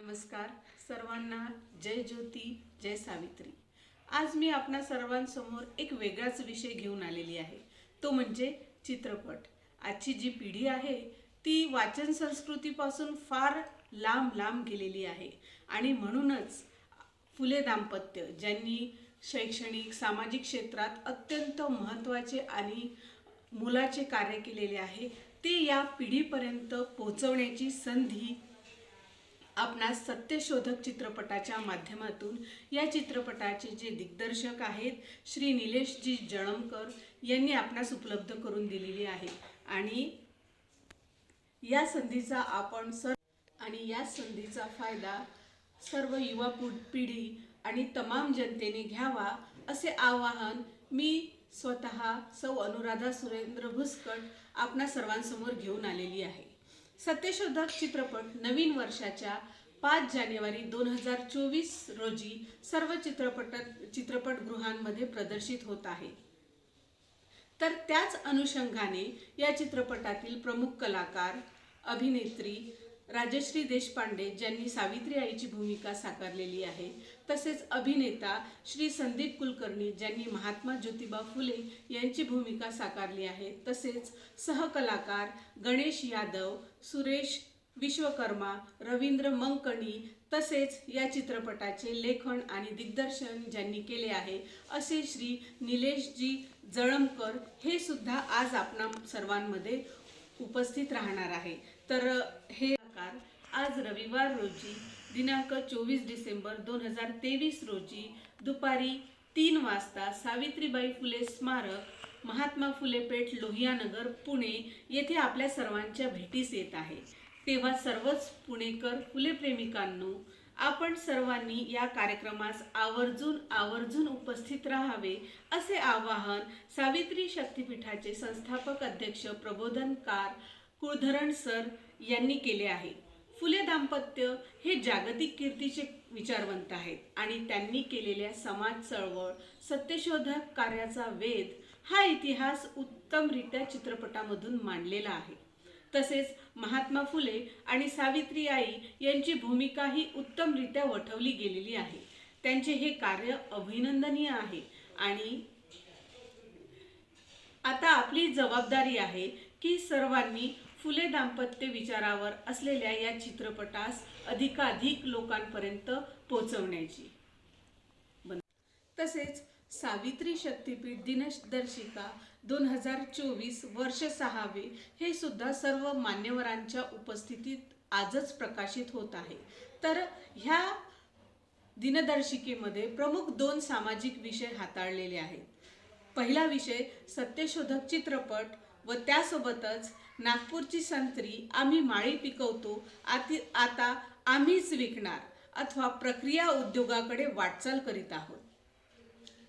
नमस्कार सर्वांना जय ज्योती जय सावित्री. आज मी आपणा सर्वांसमोर एक वेगळाच विषय घेऊन आलेली आहे. तो म्हणजे चित्रपट. आजची जी पिढी आहे ती वाचन संस्कृतीपासून फार लांब लांब गेलेली आहे. आणि म्हणूनच फुले दाम्पत्य ज्यांनी शैक्षणिक सामाजिक क्षेत्रात अत्यंत महत्त्वाचे आणि मुलाचे कार्य केलेले आहे ते या पिढीपर्यंत पोहोचवण्याची संधी आपणास सत्यशोधक चित्रपटाच्या माध्यमातून या चित्रपटाचे जे दिग्दर्शक आहेत श्री निलेशजी जळमकर यांनी आपणास उपलब्ध करून दिलेली आहे. आणि या संधीचा आपण सर आणि या संधीचा फायदा सर्व युवा पिढी आणि तमाम जनतेने घ्यावा असे आवाहन मी स्वतः सौ अनुराधा सुरेंद्र भुसकट आपणा सर्वांसमोर घेऊन आलेली आहे. सत्यशोधक चित्रपट नवीन वर्षाच्या पाच जानेवारी दोन हजार चोवीस रोजी सर्व चित्रपट चित्रपटगृहांमध्ये प्रदर्शित होत आहे. तर त्याच अनुषंगाने या चित्रपटातील प्रमुख कलाकार अभिनेत्री राजश्री देशपांडे ज्यांनी सावित्री आईची भूमिका साकारलेली आहे तसेच अभिनेता श्री संदीप कुलकर्णी ज्यांनी महात्मा ज्योतिबा फुले यांची भूमिका साकारली आहे तसेच सहकलाकार गणेश यादव सुरेश विश्वकर्मा रवींद्र मंकणी तसेच या चित्रपटाचे लेखन आणि दिग्दर्शन ज्यांनी केले आहे असे श्री निलेशजी जळमकर हे सुद्धा आज आपणा सर्वांमध्ये उपस्थित राहणार आहे. तर हे आज रविवार रोजी दिनांक चोवीस डिसेंबर दोन हजार तेवीस रोजी दुपारी तीन वाजता सावित्रीबाई फुले स्मारक महात्मा फुले पेठ लोहियानगर पुणे येथे आपल्या सर्वांच्या भेटीस येत आहे. तेव्हा सर्वच पुणेकर फुले प्रेमिकांनो आपण सर्वांनी या कार्यक्रमास आवर्जून आवर्जून उपस्थित राहावे असे आवाहन सावित्री शक्तीपीठाचे संस्थापक अध्यक्ष प्रबोधनकार कुळधरण सर यांनी केले आहे. फुले दाम्पत्य हे जागतिक कीर्तीचे विचारवंत आहेत. आणि त्यांनी केलेल्या समाज चळवळ सत्यशोधक कार्याचा वेध हा इतिहास उत्तमरित्या चित्रपटामधून मांडलेला आहे. तसेच महात्मा फुले आणि सावित्री आई यांची भूमिकाही उत्तमरित्या वठवली गेलेली आहे. त्यांचे हे कार्य अभिनंदनीय आहे. आणि आता आपली जबाबदारी आहे की सर्वांनी फुले दाम्पत्य विचारावर असलेल्या या चित्रपटास अधिकाधिक लोकांपर्यंत पोहोचवण्याची. तसेच सावित्री शक्तीपीठ दिनदर्शिका दोन हजार चोवीस वर्ष सहावे हे सुद्धा सर्व मान्यवरांच्या उपस्थितीत आजच प्रकाशित होत आहे. तर ह्या दिनदर्शिकेमध्ये प्रमुख दोन सामाजिक विषय हाताळलेले आहेत. पहिला विषय सत्यशोधक चित्रपट व त्यासोबतच नागपूरची संत्री आम्ही माळी पिकवतो आती आता आम्हीच विकणार अथवा प्रक्रिया उद्योगाकडे वाटचाल करीत आहोत.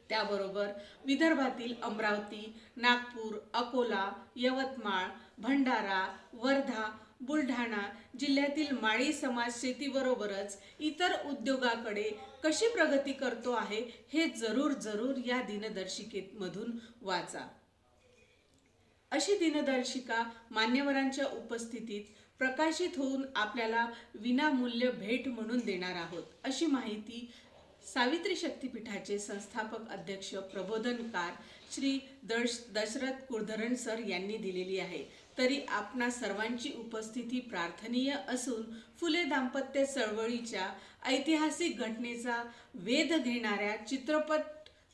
त्याबरोबर विदर्भातील अमरावती नागपूर अकोला यवतमाळ भंडारा वर्धा बुलढाणा जिल्ह्यातील माळी समाज शेतीबरोबरच इतर उद्योगाकडे कशी प्रगती करतो आहे हे जरूर जरूर या दिनदर्शिकेमधून वाचा. अशी दिनदर्शिका मान्यवरांच्या उपस्थितीत प्रकाशित होऊन आपल्याला विनामूल्य भेट म्हणून देणार आहोत. अशी माहिती सावित्री शक्तीपीठाचे संस्थापक अध्यक्ष प्रबोधनकार श्री दश दशरथ कुळधरण सर यांनी दिलेली आहे. तरी आपणा सर्वांची उपस्थिती प्रार्थनीय असून फुले दाम्पत्य चळवळीच्या ऐतिहासिक घटनेचा वेध घेणाऱ्या चित्रपट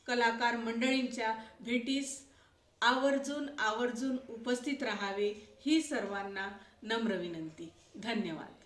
कलाकार मंडळींच्या भेटीस आवर्जून आवर्जून उपस्थित राहावे ही सर्वांना नम्र विनंती. धन्यवाद.